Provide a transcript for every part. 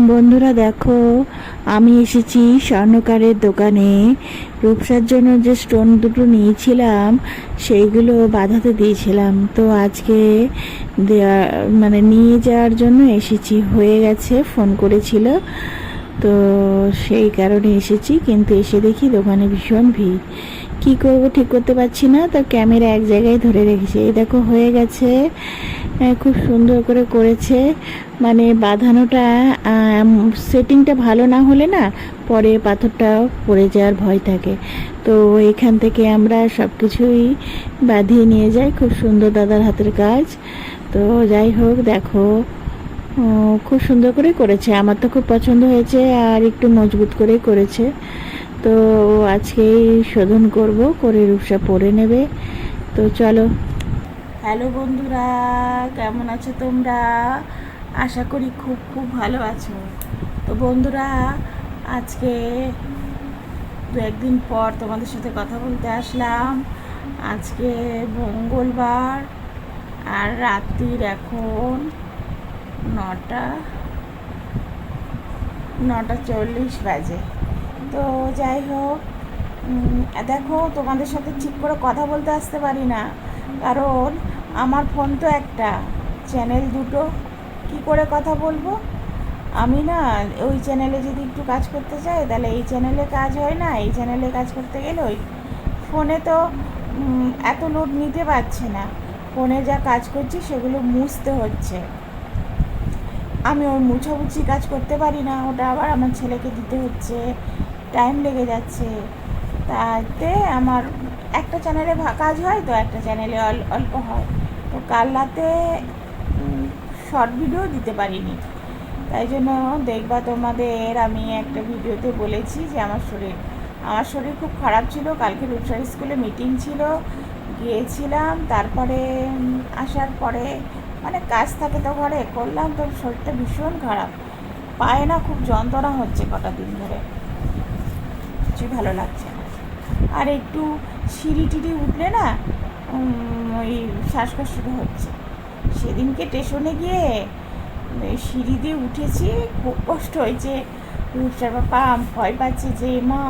বন্ধুরা দেখো, আমি এসেছি স্বর্ণকারের দোকানে। রূপসার জন্য যে স্টোন দুটো নিয়েছিলাম, সেইগুলো বাঁধাতে দিয়েছিলাম। তো আজকে দেওয়া মানে নিয়ে যাওয়ার জন্য এসেছি, হয়ে গেছে, ফোন করেছিল। তো সেই কারণে এসেছি, কিন্তু এসে দেখি দোকানে ভীষণ ভিড়। কি করব ঠিক করতে পারছি না, তো ক্যামেরা এক জায়গায় ধরে রেখেছি। এই দেখো, হয়ে গেছে। খুব সুন্দর করে করেছে। মানে বাঁধানোটা সেটিংটা ভালো না হলে না পরে পাথরটা পড়ে যাওয়ার ভয় থাকে। তো এখান থেকে আমরা সব কিছুই বাঁধিয়ে নিয়ে যাই। খুব সুন্দর দাদার হাতের কাজ। তো যাই হোক, দেখো খুব সুন্দর করে করেছে। আমার তো খুব পছন্দ হয়েছে আর একটু মজবুত করেই করেছে। তো আজকেই শোধন করব, করে রূপসা পরে নেবে। তো চলো হ্যালো বন্ধুরা, কেমন আছো তোমরা? আশা করি খুব খুব ভালো আছো। তো বন্ধুরা, আজকে দু একদিন পর তোমাদের সাথে কথা বলতে আসলাম। আজকে মঙ্গলবার আর রাত্রির এখন নটা নটা চল্লিশ বাজে। তো যাই হোক দেখো তোমাদের সাথে ঠিক করে কথা বলতে আসতে পারি না। কারণ আমার ফোন তো একটা, চ্যানেল দুটো। কি করে কথা বলব? আমি না, ওই চ্যানেলে যদি একটু কাজ করতে চাই, তাহলে এই চ্যানেলে কাজ হয় না, এই চ্যানেলে কাজ করতে গেলে ওই ফোনে তো এত লোড নিতে পারছে না। ফোনে যা কাজ করছি, সেগুলো মুছতে হচ্ছে। আমি ওই মুছামুছি কাজ করতে পারি না, ওটা আবার আমার ছেলেকে দিতে হচ্ছে টাইম লেগে যাচ্ছে। তাতে আমার, একটা চ্যানেলে কাজ হয় তো, একটা চ্যানেলে অল- অল্প হয়। তো কাল রাতে শর্ট ভিডিও দিতে পারিনি। তাই জন্য দেখবা তোমাদের আমি একটা ভিডিওতে বলেছি যে আমার শরীর আমার শরীর খুব খারাপ ছিল। কালকে রূপসার স্কুলে মিটিং ছিল। গিয়েছিলাম, তারপরে আসার পরে মানে কাজ থাকে তো ঘরে, করলাম। তো শরীরটা ভীষণ খারাপ। পায়ে না খুব যন্ত্রণা হচ্ছে কটা দিন ধরে। কিছুই ভালো লাগছে আর একটু সিঁড়ি টিড়ি উঠলে না ওই শ্বাসকষ্টটা হচ্ছে। সেদিনকে স্টেশনে গিয়ে সিঁড়ি দিয়ে উঠেছি, খুব কষ্ট হয়েছে। রূপসার বাবা ভয় পাচ্ছে যে, মা,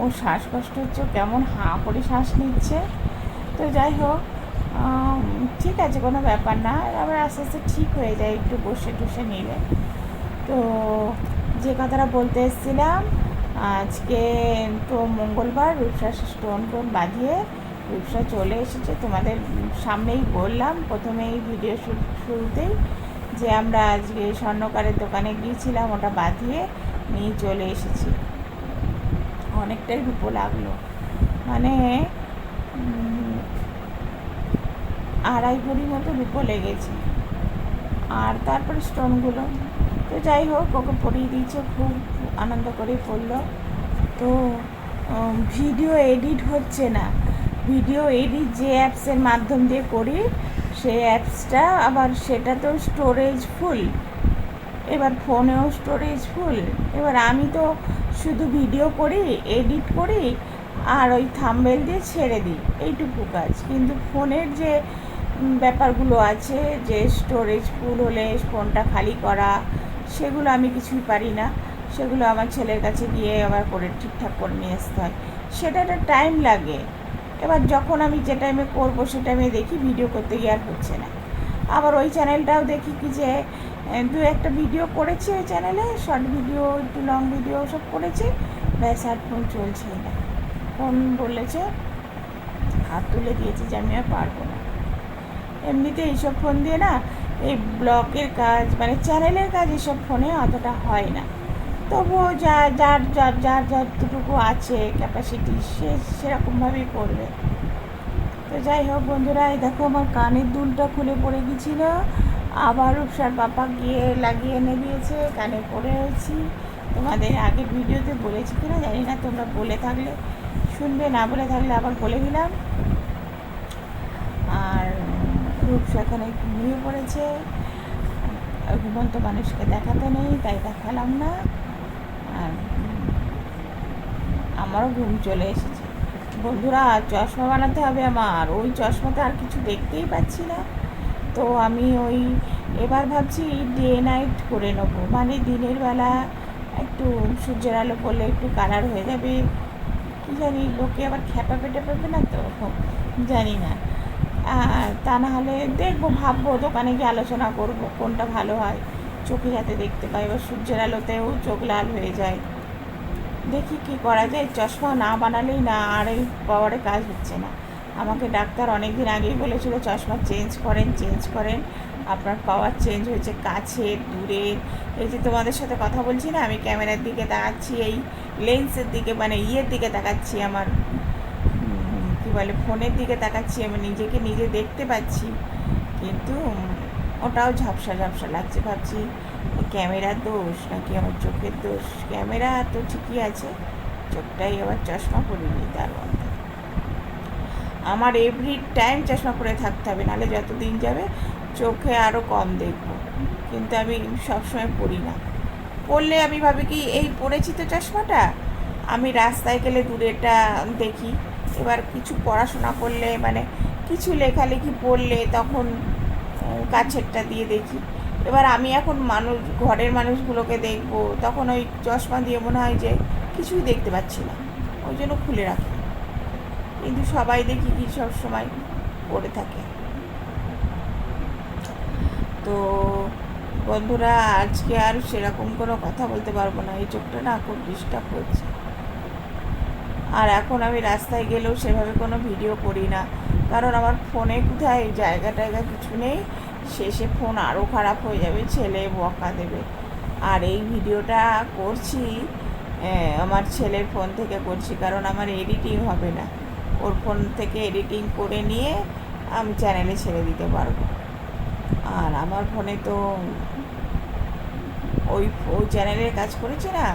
ও শ্বাসকষ্ট হচ্ছে কেমন হাঁ করে শ্বাস নিচ্ছে? তো যাই হোক ঠিক আছে, কোনো ব্যাপার না। আবার আস্তে আস্তে ঠিক হয়ে যায়, একটু বসে টসে নিলে। তো যে কথাটা বলতে এসেছিলাম, আজকে তো মঙ্গলবার রূপসা স্টোন টোন বাঁধিয়ে রূপসা চলে এসেছে। তোমাদের সামনেই বললাম, প্রথমেই ভিডিও শুরুতেই যে আমরা আজকে স্বর্ণকারের দোকানে গিয়েছিলাম, ওটা বাঁধিয়ে নিয়ে চলে এসেছি। অনেকটাই রূপো লাগল। মানে আড়াই ভরি মতো রূপো লেগেছে। আর তারপরে স্টোনগুলো। তো যাই হোক, ওকে পরিয়ে দিয়েছে, খুব আনন্দ করে পড়ল। তো ভিডিও এডিট হচ্ছে না। ভিডিও এডিট যে অ্যাপসের মাধ্যম দিয়ে করি, সেই অ্যাপসটা আবার সেটা তো স্টোরেজ ফুল এবার ফোনেও স্টোরেজ ফুল এবার আমি তো শুধু ভিডিও করি এডিট করি, আর ওই থাম্বেল দিয়ে ছেড়ে দিই। এইটুকু কাজ। কিন্তু ফোনের যে ব্যাপারগুলো আছে, যে স্টোরেজ ফুল হলে ফোনটা খালি করা, সেগুলো আমি কিছুই পারি না। সেগুলো আমার ছেলের কাছে গিয়ে আবার করে ঠিকঠাক করে নিয়ে আসতে হয়। সেটা একটা টাইম লাগে। এবার যখন আমি যে টাইমে করব সে টাইমে দেখি ভিডিও করতে গিয়ে আর হচ্ছে না। আবার ওই চ্যানেলটাও দেখি কি যে দু একটা ভিডিও করেছি ওই চ্যানেলে শর্ট ভিডিও একটু লং ভিডিও সব করেছি, ব্যাস আর ফোন চলছেই না। ফোন বলেছে, হাত তুলে দিয়েছে যে আমি আর পারব না। এমনিতে এইসব ফোন দিয়ে না, এই ব্লগের কাজ মানে চ্যানেলের কাজ এসব ফোনে অতটা হয় না। তবুও যা, যার যার যার যতটুকু আছে ক্যাপাসিটি সে সেরকমভাবেই করবে। তো যাই হোক বন্ধুরা, এই দেখো আমার কানের দুলটা খুলে পড়ে গেছিল। আবার রূপসার পাপা গিয়ে লাগিয়ে এনে দিয়েছে, কানে পড়ে রয়েছি। তোমাদের আগের ভিডিওতে বলেছি কিনা জানি না, তোমরা বলে থাকলে, শুনবে, না বলে থাকলে আবার বলে দিলাম। আর রূপসা এখানে ঘুমিয়ে পড়েছে। ঘুমন্ত মানুষকে দেখাতে নেই, তাই দেখালাম না। আমারও ঘুম চলে এসেছে। বন্ধুরা চশমা বানাতে হবে আমার। ওই চশমাতে আর কিছু দেখতেই পাচ্ছি না। তো আমি ওই, এবার ভাবছি ডে নাইট করে নেব। মানে দিনের বেলা একটু সূর্যের আলো পড়লে একটু কালার হয়ে যাবে। কী জানি, লোকে আবার খ্যাপা পেটে পাবে না তো? জানি না। আর তা না হলে দেখব, ভাববো, দোকানে গিয়ে আলোচনা করব, কোনটা ভালো হয়। চোখে যাতে দেখতে পাই, এবার সূর্যের আলোতেও চোখ লাল হয়ে যায়। দেখি কি করা যায়, চশমা না বানালেই না আর এই পাওয়ারে কাজ হচ্ছে না। আমাকে ডাক্তার অনেক দিন আগেই বলেছিল, চশমা চেঞ্জ করেন চেঞ্জ করেন। আপনার পাওয়ার চেঞ্জ হয়েছে কাছে দূরে এই যে তোমাদের সাথে কথা বলছি না, আমি ক্যামেরার দিকে তাকাচ্ছি, এই লেন্সের দিকে মানে ইয়ের দিকে তাকাচ্ছি আমার। কী বলে, ফোনের দিকে তাকাচ্ছি, আমি নিজেকে নিজে দেখতে পাচ্ছি। কিন্তু ওটাও ঝাপসা ঝাপসা লাগছে, ভাবছি ক্যামেরার দোষ নাকি আমার চোখের দোষ? ক্যামেরা তো ঠিকই আছে, চোখটাই আবার চশমা পরিনি তার মধ্যে। আমার এভরি টাইম চশমা পরে থাকতে হবে, নাহলে যত দিন যাবে চোখে আরও কম দেখব। কিন্তু আমি সবসময় পড়ি না। পড়লে আমি ভাবি কি, এই পড়েছি তো চশমাটা? আমি রাস্তায় গেলে দূরেটা দেখি। এবার কিছু পড়াশোনা করলে মানে কিছু লেখালেখি পড়লে তখন কাছেরটা দিয়ে দেখি। এবার আমি এখন মানুষ, ঘরের মানুষগুলোকে দেখব, তখন ওই চশমা দিয়ে মনে হয় যে কিছুই দেখতে পাচ্ছি না। ওই জন্য খুলে রাখি। কিন্তু সবাই দেখি কি সব সময় পড়ে থাকে। তো বন্ধুরা, আজকে আর সেরকম কোনো কথা বলতে পারব না। এই চোখটা না খুব ডিস্টার্ব করছে। আর এখন আমি রাস্তায় গেলেও সেভাবে কোনো ভিডিও করি না। কারণ আমার ফোনে কোথায়? জায়গা টায়গা কিছু নেই। শেষে ফোন আরও খারাপ হয়ে যাবে, ছেলে বকা দেবে। আর এই ভিডিওটা করছি আমার ছেলের ফোন থেকে করছি, কারণ আমার এডিটিং হবে না। ওর ফোন থেকে এডিটিং করে নিয়ে আমি চ্যানেলে ছেড়ে দিতে পারব। আর আমার ফোনে তো ওই ওই চ্যানেলের কাজ করেছে না,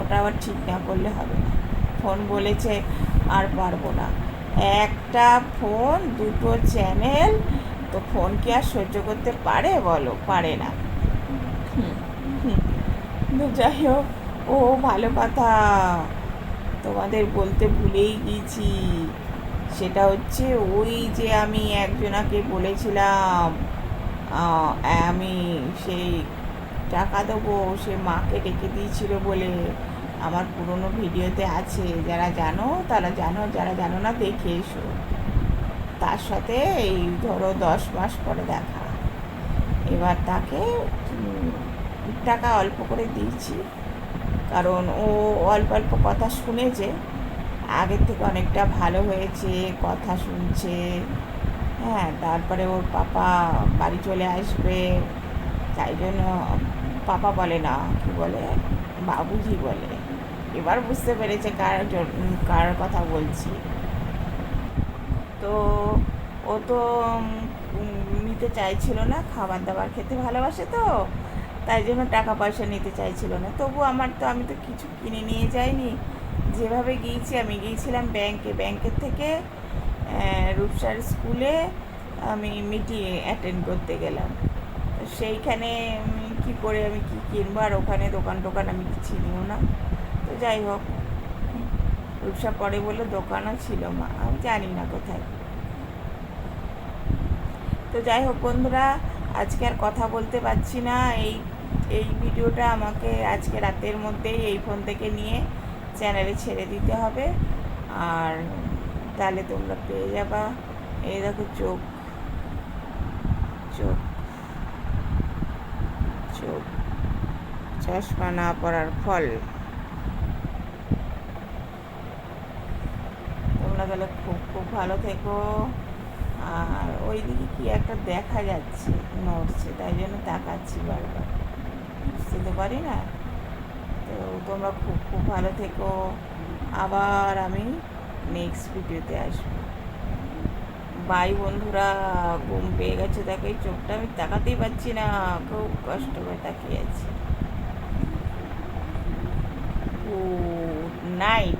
ওটা আবার ঠিক না করলে হবে না। ফোন বলেছে আর পারব না। একটা ফোন, দুটো চ্যানেল ফোন কি আর সহ্য করতে পারে বলো? পারে না। তো যাই হোক, ও ভালো কথা। তোমাদের বলতে ভুলেই গিয়েছি। সেটা হচ্ছে ওই যে আমি একজনাকে বলেছিলাম আমি সেই টাকা দেবো, সে মাকে ডেকে দিয়েছিল বলে আমার পুরনো ভিডিওতে আছে। যারা জানো, তারা জানো, যারা জানো না, দেখে এসো। তার সাথে এই ধরো দশ মাস পরে দেখা। এবার তাকে টাকা অল্প করে দিয়েছি। কারণ ও অল্প অল্প কথা শুনেছে। আগের থেকে অনেকটা ভালো হয়েছে, কথা শুনছে। হ্যাঁ তারপরে ওর পাপা বাড়ি চলে আসবে। তাই জন্য পাপা বলে না, কি বলে? বাবুজি বলে। এবার বুঝতে পেরেছে কার কার কথা বলছি। তো ও তো নিতে চাইছিল না, খাবার দাবার খেতে ভালোবাসে তো, তাই জন্য টাকা পয়সা নিতে চাইছিল না। তবু আমার তো, আমি তো কিছু কিনে নিয়ে যাইনি। যেভাবে গিয়েছি, আমি গিয়েছিলাম ব্যাংকে। ব্যাংকের থেকে রূপসার স্কুলে আমি মিটিং অ্যাটেন্ড করতে গেলাম। সেইখানে কি করে আমি কি কিনবো? আর ওখানে দোকান টোকান আমি চিনিও না। তো যাই হোক, রূপসা পরে বলল, দোকানও ছিল মা, আমি জানি না কোথায়। তো যাই হোক বন্ধুরা, আজকে আর কথা বলতে পারছি না। এই এই ভিডিওটা আমাকে আজকে রাতের মধ্যেই এই ফোন থেকে নিয়ে চ্যানেলে ছেড়ে দিতে হবে। আর তাহলে তোমরা পেয়ে যাবা। এই দেখো চোখ চোখ চোখ, চশমা না পড়ার ফল। তোমরা তাহলে খুব খুব ভালো থেকো। আর ওই দিকে কি একটা দেখা যাচ্ছে, নড়ছে, তাই জন্য তাকাচ্ছি বারবার। বুঝতে পারি না। তো তোমরা খুব খুব ভালো থেকো। আবার আমি নেক্সট ভিডিওতে আসব। বাই বন্ধুরা, ঘুম পেয়ে গেছে এই চোখটা আমি তাকাতেই পাচ্ছি না। খুব কষ্ট করে তাকিয়ে আছি। Good night